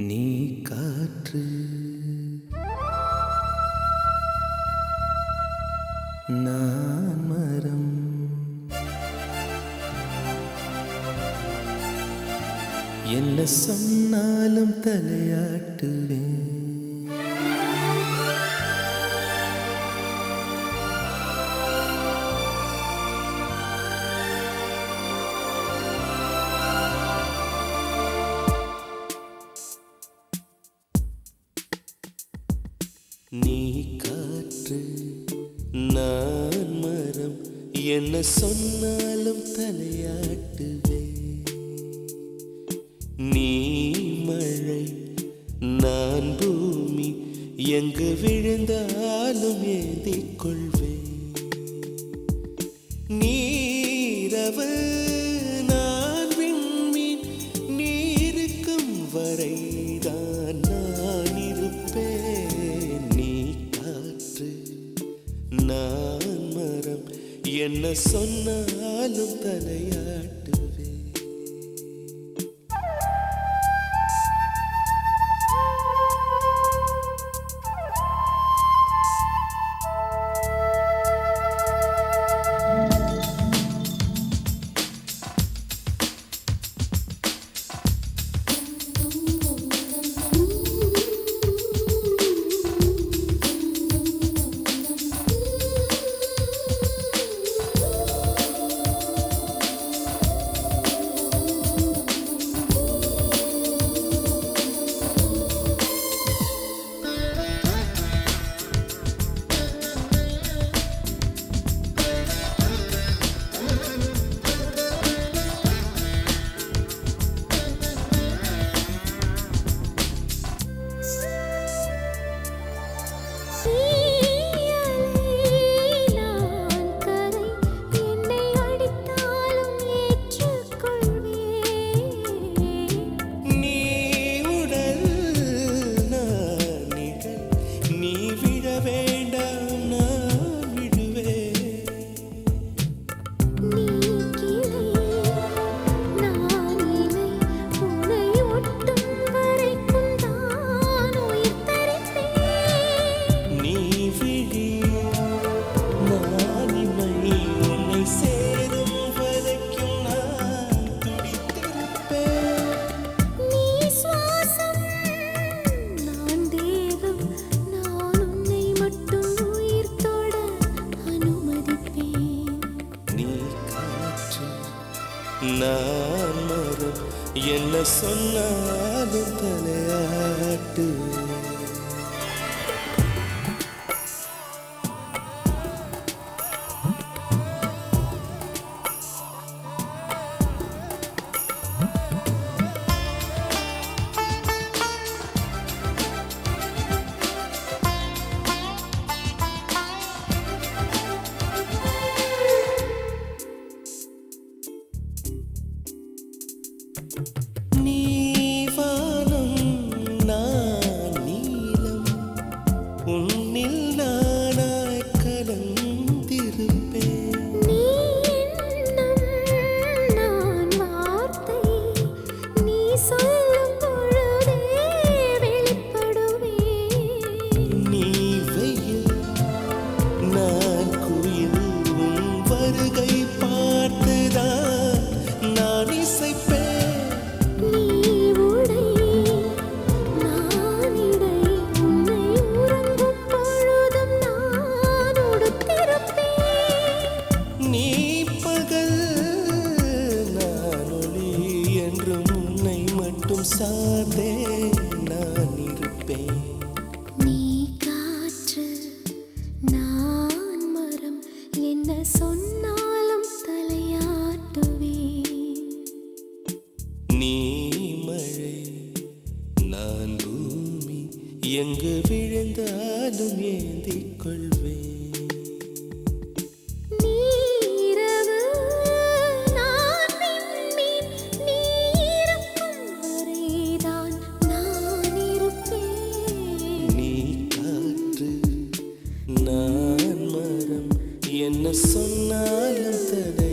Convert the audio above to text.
நீ காற்று. நான் மரம். என்ன சொன்னாலும் தலையாட்டுவேன். நீ காற்று நான் மரம் என்ன சொன்னாலும் தலையாட்டுவே. நீ மழை நான் பூமி எங்கு விழுந்தாலும் ஏந்திக் கொள்வேன் என்ன சொன்னாலும் தலையாட்டு. சொன்னாலும் தலையாட்டு. காத்தே நான் இருப்பேன். நீ காற்று நான் மரம் என்ன சொன்னாலும் தலையாட்டுவே நீ மழை நான் பூமி எங்கு விழுந்தாலும் ஏந்தி சொன்னாலும் தடை